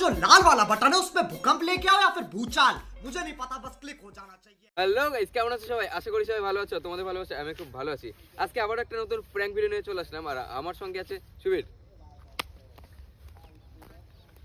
जो लाल वाला बटन है उसमें भूकंप लेके आओ या फिर भूचाल मुझे नहीं पता बस क्लिक हो जाना चाहिए হ্যালো গাইস কেমন আছো সবাই আশা করি সবাই ভালো আছো তোমাদের ভালো আছো আমি খুব ভালো আছি আজকে আবার একটা নতুন প্র্যাঙ্ক ভিডিও নিয়ে চলে আসলাম আর আমার সঙ্গে আছে সুবীর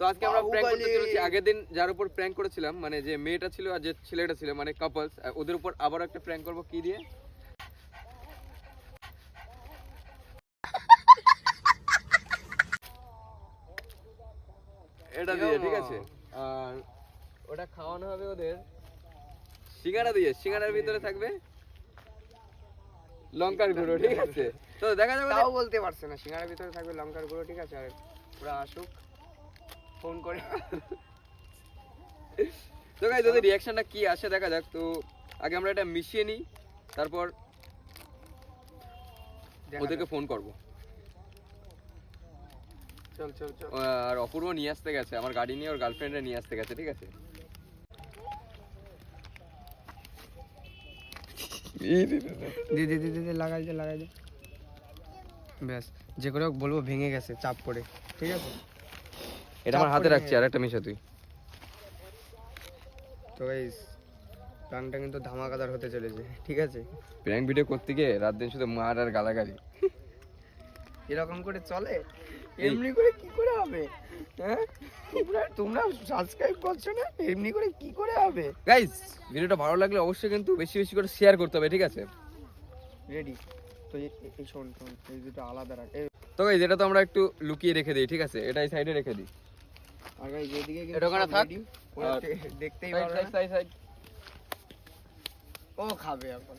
তো আজকে আমরা প্র্যাঙ্ক করতে চলেছি আগের দিন যার উপর প্র্যাঙ্ক করেছিলাম মানে যে মেয়েটা ছিল আর যে ছেলেটা ছিল মানে কাপলস ওদের উপর আবার একটা প্র্যাঙ্ক করব কি দিয়ে এটা দিয়ে ঠিক আছে? আর ওটা খাওয়ানো হবে ওদের। সিঙ্গারা দিয়ে সিঙ্গারার ভিতরে থাকবে লঙ্কার গুঁড়ো ঠিক আছে? তো দেখা যাবে তাও বলতে পারছে না সিঙ্গারার ভিতরে থাকবে লঙ্কার গুঁড়ো ঠিক আছে? আর ওরা আসুক ফোন করে। তো গাইজ ওদের রিয়াকশনটা কি আসে দেখা যাক। তো আগে আমরা এটা মিশিয়ে নিই তারপর ওদেরকে ফোন করব। আর অপূর্ব নিয়ে আসতে গেছে। আমার গাড়ি নিয়ে ওর গার্লফ্রেন্ডে নিয়ে আসতে গেছে ঠিক আছে? দি দি দি দি দি, লাগাই দে লাগাই দে। ব্যাস যে করে হোক বলব ভেঙে গেছে চাপ পড়ে ঠিক আছে? এটা আমার হাতে পড়ে রাখছি আর একটা মিশা তুই। তো গাইস কিন্তু ধামাকাদার হতে চলেছে ঠিক আছে? প্র্যাঙ্ক ভিডিও করতে গিয়ে রাত দিন শুধু মার আর গালাগালি। এরকম করে চলে? এমনি করে কি করে হবে? হ্যাঁ? তোমরা তোমরা সাবস্ক্রাইব করছ না? এমনি করে কি করে হবে? ভিডিওটা ভালো লাগলে অবশ্যই কিন্তু বেশি বেশি করে শেয়ার করতে হবে ঠিক আছে? রেডি তো এই- শোন শোন এই দুটো আলাদা রাখ। তো এটা তো আমরা একটু লুকিয়ে রেখে দিই ঠিক আছে? এটা এই সাইডে রেখে দিই। আগে যেদিকে এটা ওখানে থাক। দেখতেই সাইড। সাইড সাইড ও খাবে এখন।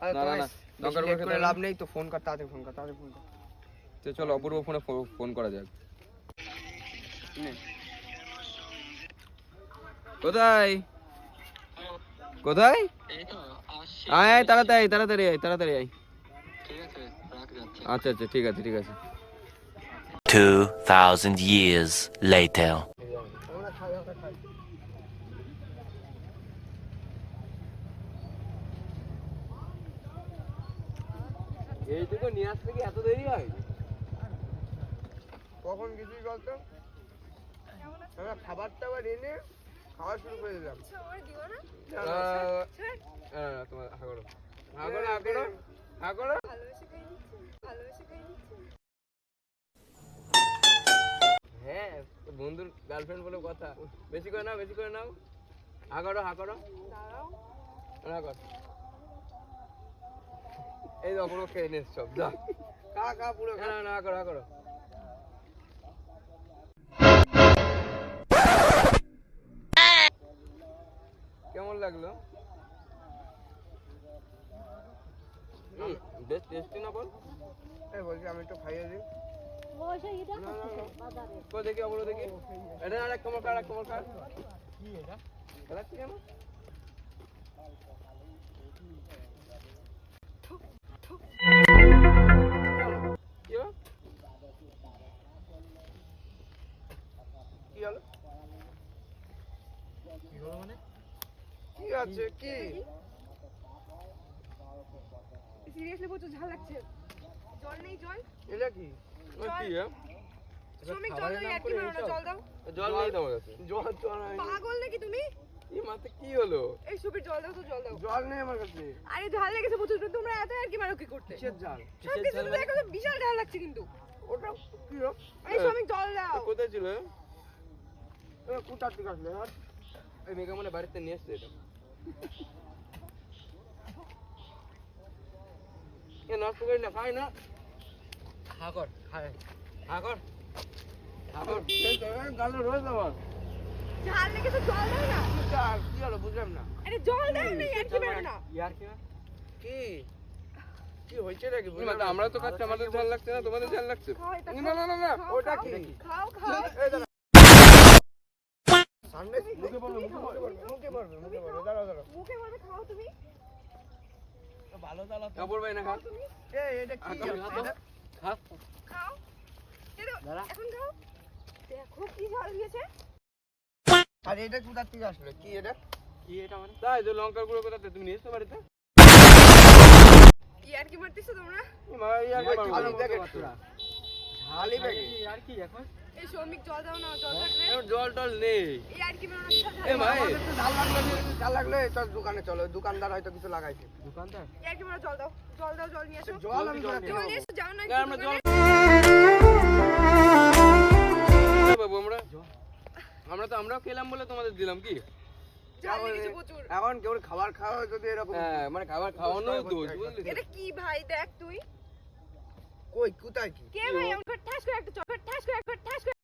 আরে না, না, তোমায় না, বেশি দরকার করে লাভ নেই তো ফোন কর তাড়াতাড়ি ফোন কর তাড়াতাড়ি ফোন কর। তো চলো অপূর্ব ফোনে ফোন করা যাক। কোথায়? কোথায়? আয় আয় তাড়াতাড়ি তাড়াতাড়ি আয় তাড়াতাড়ি আয়। আচ্ছা আচ্ছা ঠিক আছে ঠিক আছে। 2,000 years later. এইটুকু নিয়ে আসতে কি এত দেরি হয়? কখন কিছুই বলতো? আমরা খাবার টাবার এনে খাওয়া শুরু করে দিলাম। তোমার হা করো। হা করো হা করো করো। হ্যাঁ বন্ধুর গার্লফ্রেন্ড বলে কথা। বেশি করে নাও বেশি করে নাও। হা করো হা কর। এই দেখো পুরো খেয়ে নিস সব যা। কা কা পুরো না না না হা করো। লাগল। বেশ টেস্টি না বল? এই বলছি আমি একটু খাইয়ে দিই। কো দেখি ওগুলো দেখি। এটা আরেক কমল কার আরেক কমল কার কি এটা? খেলাচ্ছি কেন শ্রমিক জল মারো না জল দাও। জল নেই কাছে। জল জল পাগল নাকি তুমি? এই মাথা কি হলো? এই সুপির জল দাও তো জল দাও। জল নেই আমার কাছে। আরে ঝাল লেগেছে প্রচুর তোমরা এত আর কি মারো কি করতে? কিসের জাল সব কিছু তো দেখো বিশাল ঝাল লাগছে কিন্তু। ওটা কি হলো এই শ্রমিক জল দাও। কোথায় ছিল? এ? থেকে আসলে এই মেঘা মনে বাড়িতে নিয়ে এটা। এ নষ্ট করি না খাই না। হা কর খাই। হা কর। আমরা তো খাচ্ছি আমাদের ঝাল লাগছে না তোমাদের ঝাল লাগছে। না না না না ওটা কি? খাও খাও সামনে মুখে পড়বে মুখে পড়বে মুখে পড়বে। দাঁড়াও দাঁড়াও। মুখে মারবে খাও তুমি। ভালো দাঁড়াও কাপড় ভাই না খা এই এটা কি? এটা? খা খাও। এই এখন খাও। দেখো কি ঝাল দিয়েছে। আর এটা কোথা থেকে আসলো? কি এটা? কি এটা মানে? তাই যে লঙ্কার গুঁড়ো কোথাতে তুমি নিয়ে এসছো বাড়িতে? কি আর কি মারতেছো তোমরা? খালি প্যাকেট খালি প্যাকেট আর কি এখন? এই শ্রমিক জল দাও না জল থাকলে জল টল নেই। কি এ ভাই জাল লাগল জাল লাগল চল দোকানে চলো। দোকানদার হয়তো কিছু লাগাইছে। দোকানদার? কি জল দাও। জল দাও জল নিয়ে আসো জল আমি জল নিয়ে এসো যাও না আমরা জল বাবু আমরা আমরা তো আমরাও খেলাম বলে তোমাদের দিলাম কি? এখন কেউ খাবার খাওয়া যদি এরকম হ্যাঁ মানে খাবার খাওয়ানো তো বুঝলি? এটা কি ভাই? দেখ তুই। কই কোথায় কি? কে ভাই? আমাকে ঠাস করে একটা চকলেট ঠাস করে একটা ঠাস করে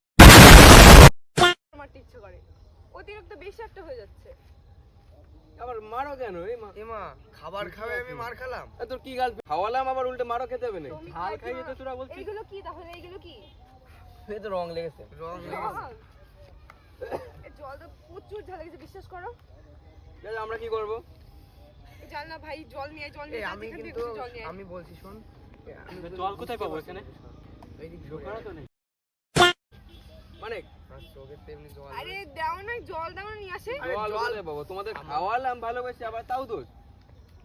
মারতে ইচ্ছে করে। অতিরিক্ত বেশি একটা হয়ে যাচ্ছে। আবার মারো কেন? এই মা এমা খাবার খাবে আমি মার খেলাম। তোর কি গাল খাওয়ালাম আবার উল্টে মারও খেতে হবে না তুমি খাইয়ে তো তোরা বলছিস? এগুলো কি? তাহলে এগুলো কি? এই রং লেগেছে। রং জলটা প্রচুর ঝাল লেগেছে বিশ্বাস করো। আমরা কি করব? জাল না ভাই জল নিয়ে জল নিয়ে আমি কিন্তু। আমি বলছি শোন। আমি জল কোথায় পাবো এখানে? তো নেই। মানে? আর চোখের তো এমনি জল আরে দাও না জল দাও না নিয়ে আসে। জল জল- বাবা তোমাদের খাওয়ালাম ভালোবাসি আবার তাও দোষ।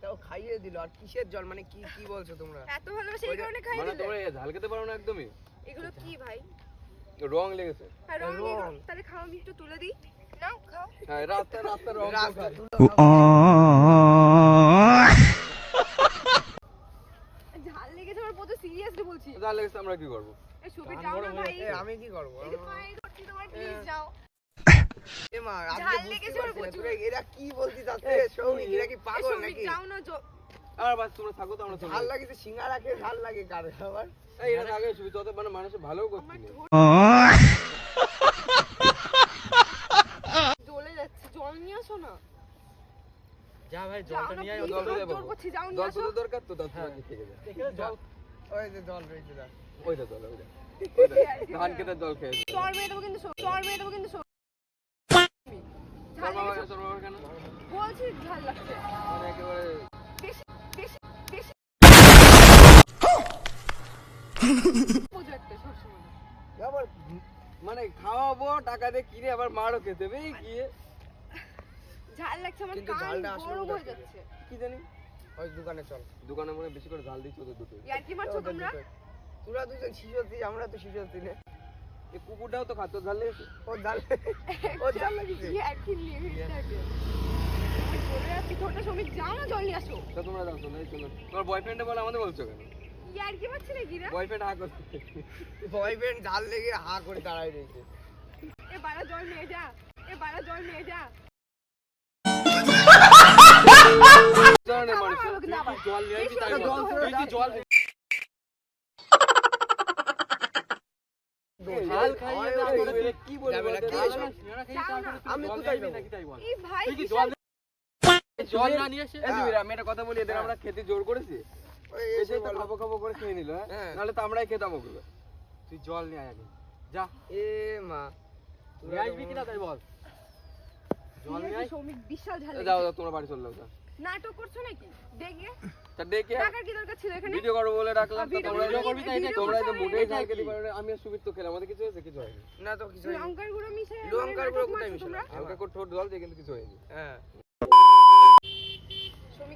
তাও খাইয়ে দিল আর কিসের জল? মানে কি কি বলছো তোমরা? এত ভালোবাসে এই কারণে খাই মানে দিলে। তোমরা ঝাল খেতে পারো না একদমই। এগুলো কি ভাই? রং লেগেছে। হ্যাঁ রং। তাহলে খাও আমি একটু তুলে দিই। নাও খাও। হ্যাঁ রাস্তা রাস্তা রং রাস্তা ঝাল লেগেছে আমার প্রচুর সিরিয়াসলি বলছি। ঝাল লেগেছে আমরা কি করব? এই সুবি যাও না ভাই। আমি কি করব? এই পায়ে ধরছি তোমার প্লিজ যাও। এ ঝাল লেগেছে ওর পারছি না, প্রচুর। তোরা এরা কি বলতে যাচ্ছে সৌমিক এরা কি এই পাগল নাকি? যাও না আর বাস তোমরা থাকো তো আমরা চলে ঝাল যাই। সিঙ্গারা খেয়ে ঝাল লাগে কার আবার এই এরা আগে সুবিধা হতে মানে মানুষের ভালো করছি জ্বলে যাচ্ছে জল নিয়ে আসো না। যা ভাই জলটা নিয়ে আয় জল দিয়ে জোর করছি যাও নিয়ে জল আসো। তোদের দরকার তো তার থেকে থেকে যায় জল। ওই যে জল রয়েছে দেখ ওইটা জল ওইটা ওইটা। ধান খেতে জল খেয়ে চর মেরে দেবো কিন্তু চর মেরে দেবো কিন্তু বলছি ঝাল লাগছে। মানে একেবারে বেশি বেশি মানে খাওয়াবো টাকা দিয়ে কিনে আবার মারও খেতে হবে গিয়ে ঝাল লাগছে আমার কান গরম হয়ে যাচ্ছে। কি জানি? ওই দোকানে চল। দোকানে মনে বেশি করে ঝাল দিচ্ছ ওদের দুটো ইয়ার কি মারছো তোমরা? তোরা দুজন শিশু হচ্ছিস আমরা তো শিশু হচ্ছি না। এই কুকুরটাও তো খাতো ঝাল লেগেছে? ও ঝাল ও ঝাল লাগিছে? ইয়ার কি লিমিটটাকে ছোট শ্রমিক যাও না জল নিয়ে আসো। তা তোমরা যাও চলো এই চলো। তোমার বয়ফ্রেন্ডে বলে আমাদের বলছো কেন? ইয়ার কি মারছি নাকি না বয়ফ্রেন্ড হা করছে বয়ফ্রেন্ড ঝাল লেগে হা করে দাঁড়ায় রয়েছে। এ বাড়া জল নিয়ে যা এ বাড়া জল নিয়ে যা। জল নিয়ে জল না জল নিয়ে জল জল না এসে একটা কথা বলি এদের আমরা খেতে জোর করেছি? এসে এসে তো খাব খাব করে খেয়ে নিল হ্যাঁ? হ্যাঁ। নাহলে তো আমরাই খেতাম ওগুলো। তুই জল নিয়ে আয় আগে। যা। এ মা নিয়ে আসবি কিনা তাই বল। জল নিয়ে আয়। শ্রমিক বিশাল ঝাল যাও যাও তোমরা বাড়ি চলে যাও যাও। নাটক করছ নাকি? দেখে। তা ডেকে টাকার কি দরকার ছিল এখানে? ভিডিও করব বলে রাখলাম তা ভিডিও করবি, করবি তাই ভিডিও তোমরা যে মোটেই এটা ঝাল কি? খেতে পারো না, আমি আর সুবিত তো খেলাম আমাদের কিছু হয়েছে? কিছু হয়নি। না তো কিছু হয়নি। লঙ্কার গুঁড়ো মিশে লঙ্কার গুঁড়ো কোথায় মিশে? তোমরা? ঠোঁট জল দিয়ে কিন্তু কিছু হয়নি। হ্যাঁ শ্রমিক যাও না আরে জল কোথায়- জল কোথায় পাবো আমি? ফালতু জল এইখানে খাবি না? বাবলা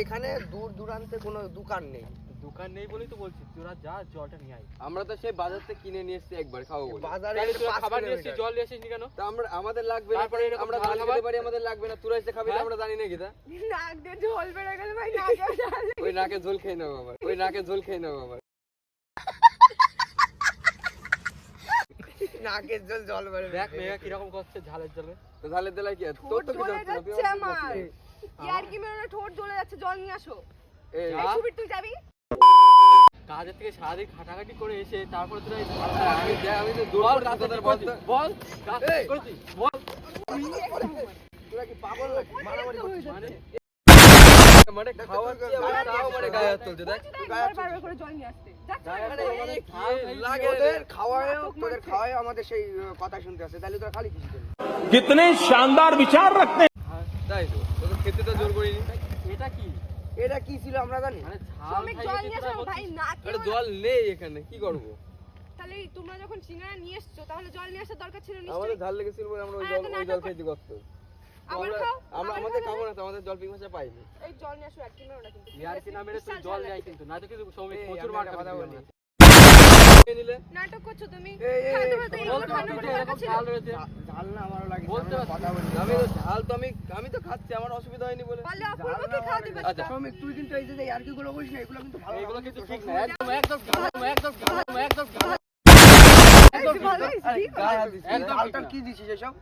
এখানে দূর দূরান্তে কোনো দোকান নেই। দোকান নেই বলেই তো বলছি তোরা যা জলটা নিয়ে আয়। আমরা তো সেই বাজার থেকে কিনে নিয়ে এসেছি একবার খাব বলে। বাজারে খাবার নিয়ে কিলোমিটার। জল নিয়ে এসেছিস কেন? তা আমরা আমাদের লাগবে না তারপরে আমরা ঝাল ঝাল খেতে পারি আমাদের লাগবে না। তোরা এসে খাবি না হ্যাঁ? আমরা জানি না কি তা। নাক দিয়ে জল বেড়ে গেল ভাই নাকে ওই নাকে ঝোল খেয়ে নেব আবার ওই নাকে ঝোল খেয়ে নেব আবার। নাকের জল জল বেড়ে দেখ মেঘা কীরকম করছে ঝালের জলে। তো ঝালের দিলাই কি? তোর তো তুই যাচ্ছে আমার। ইয়ার কি মেরো ঠোঁট জ্বলে যাচ্ছে জল নিয়ে আসো। এই। সুবির তুই যাবি? কাজের থেকে সারাদিন খাটাখাটি করে এসে তারপরে তোরা এই আমি আমি তো বল বলতে- বল কাজ এই। বল। তোরা কি পাগল নাকি? মারামারি করছিস? মানে? মানে খাওয়া কি মানে গায়ে হাত তুলছে দেখ। বলছি তো একবার করে জল নিয়ে আসতে যাচ্ছে গায়ে না, হাত যাচ্ছে না। তুলে কি ঝাল খাইয়ে লাগে রে? তোদের খাওয়ায়ও নাটক তোদের মারছে। খাওয়ায় আমাদের সেই আহ, কথা শুনতে আসে তাহলে তোরা খালি কিছু করবি कितने शानदार विचार रखते हैं তাই তো তোদের খেতে তো জোর করিনি এটা কি এটা কি ছিল আমরা জানি মানে ঝাল শ্রমিক জল খাইয়ে নিয়ে তোরা আসো ভাই বলছিস নাকে আরে জল নেই এখানে কি করবো তাহলে তোমরা যখন সিঙ্গারা নিয়ে এসছো তাহলে জল নিয়ে আসার দরকার ছিল আমাদের নিশ্চয়ই ঝাল লেগেছিল বলে আমরা ওই আর জল এত ওই জল নাটক খেয়েছি কষ্ট আবার আমরা খাও আমরা আবার আমাদের খাও। তো আমাদের জল পিং পাইনি। এই জল নিয়ে আসো আর কি না কিন্তু। ইয়ার কি না মেরে তুই জল ঝাল নিয়ে আয় লাগছে। কিন্তু না তো কিন্তু সৌমিক প্রচুর আমি মার কথা বলি। নাটক করছ তুমি? তো ঝাল তো আমি আমি তো খাচ্ছি আমার অসুবিধা হয়নি বলে। আচ্ছা। তুই কিন্তু এই যে আর কি গুলো বলিস না এগুলো কিন্তু ভালো এইগুলো কিন্তু ঠিক না। একদম একদম একদম একদম একদম একদম এই ভালো হয়েছে, ঠিক আছে। গায়ে হাত দিচ্ছি, একদম? ঠিক ঝালটা না। কি দিছিস এসব?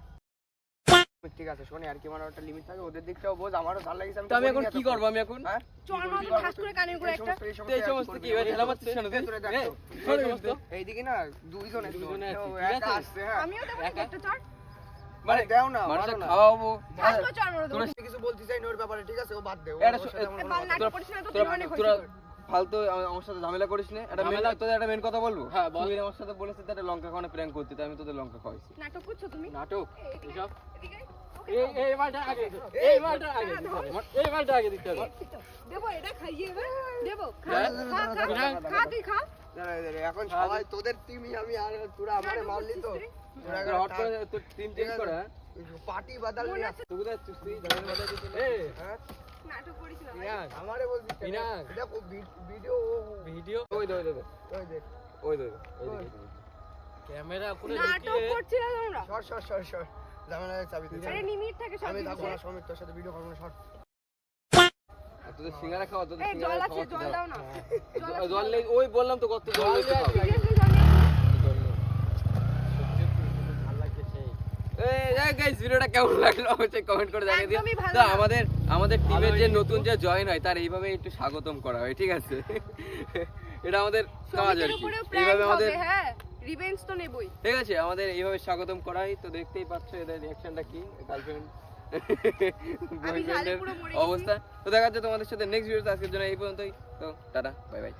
ঠিক আছে শোনে আর কি আমার একটা লিমিট থাকে ওদের দিকটাও বোঝ আমারও ঝাল লাগিছে তো আমি এখন কি করব আমি এখন? হ্যাঁ? চল মারো ঠাস করে কানে করে একটা। এই সমস্ত কি না। তোরা দেখ এই সমস্ত। এইদিকে না দুইজনে দুইজনে একা আসছে হ্যাঁ। আমিও দেবো একটা চট মানে দেও না খাওয়াবো। তোরা কিছু বলতে চাই না ওর ব্যাপারে ঠিক আছে? ও বাদ দে না। তোরা ফালতু আমার সাথে ঝামেলা করিস না। একটা মেন তোদের একটা মেন কথা বলব? হ্যাঁ, বল। তুই আমার সাথে বলেছিস একটা লঙ্কা খাওয়ানো প্র্যাঙ্ক করতে তাই আমি তোদের লঙ্কা খাওয়াইছি। নাটক করছ তুমি? নাটক? এসব? এই এই মালটা আগে এই মালটা আগে এই মালটা আগে দিতে হবে। দেবো এটা খাইয়ে দেবো খা? খা খা তুই খা। দাঁড়া, দাঁড়া, এখন সবাই তোদের টিমই আমি আর তোরা আমারে মারলি তো। তোরা তোরা হট করে তোর টিম চেঞ্জ করে হ্যাঁ? পার্টি বাদাল মনে তুই এই হ্যাঁ? নাটক করিস না আমারে বলছিস কেন? দেখো ভিডিও ভিডিও? ওই দে ওই দে ওই দেখ। ওই দে ওই দে ক্যামেরা করে নাটক লুকিয়ে করছি না তোমরা? সর সর সর সর। ঝামেলা চাবি দিচ্ছি আরে লিমিট থাকে সব আমি থাকব না জিনিসের। তোর সাথে ভিডিও করব না সর। তোদের সিঙ্গারা খাওয়া তোদের জল আছে জল দাও না। জল জল নেই ওই বললাম তো কত জল নেই তো খাও। Seriously, জল নিয়ে আসো। জল নেই। ভালো লাগছে সেই এই যাই গাইস ভিডিওটা কেমন লাগল অবশ্যই কমেন্ট করে জানিয়ে তো আমাদের আমাদের টিমের যে নতুন যে জয়েন হয় তার এইভাবে একটু স্বাগতম করা হয় ঠিক আছে? এটা আমাদের কাজ আর কি। এইভাবে আমাদের হ্যাঁ রিভেঞ্জ তো নেবই। ঠিক আছে আমাদের এইভাবে স্বাগতম করা হয় তো দেখতেই পাচ্ছ এদের রিয়াকশনটা কি গার্লফ্রেন্ড বয়ফ্রেন্ডের। অবস্থা। তো দেখা যাচ্ছে তোমাদের সাথে নেক্সট ভিডিওতে আজকের জন্য এই পর্যন্তই তো টাটা বাই বাই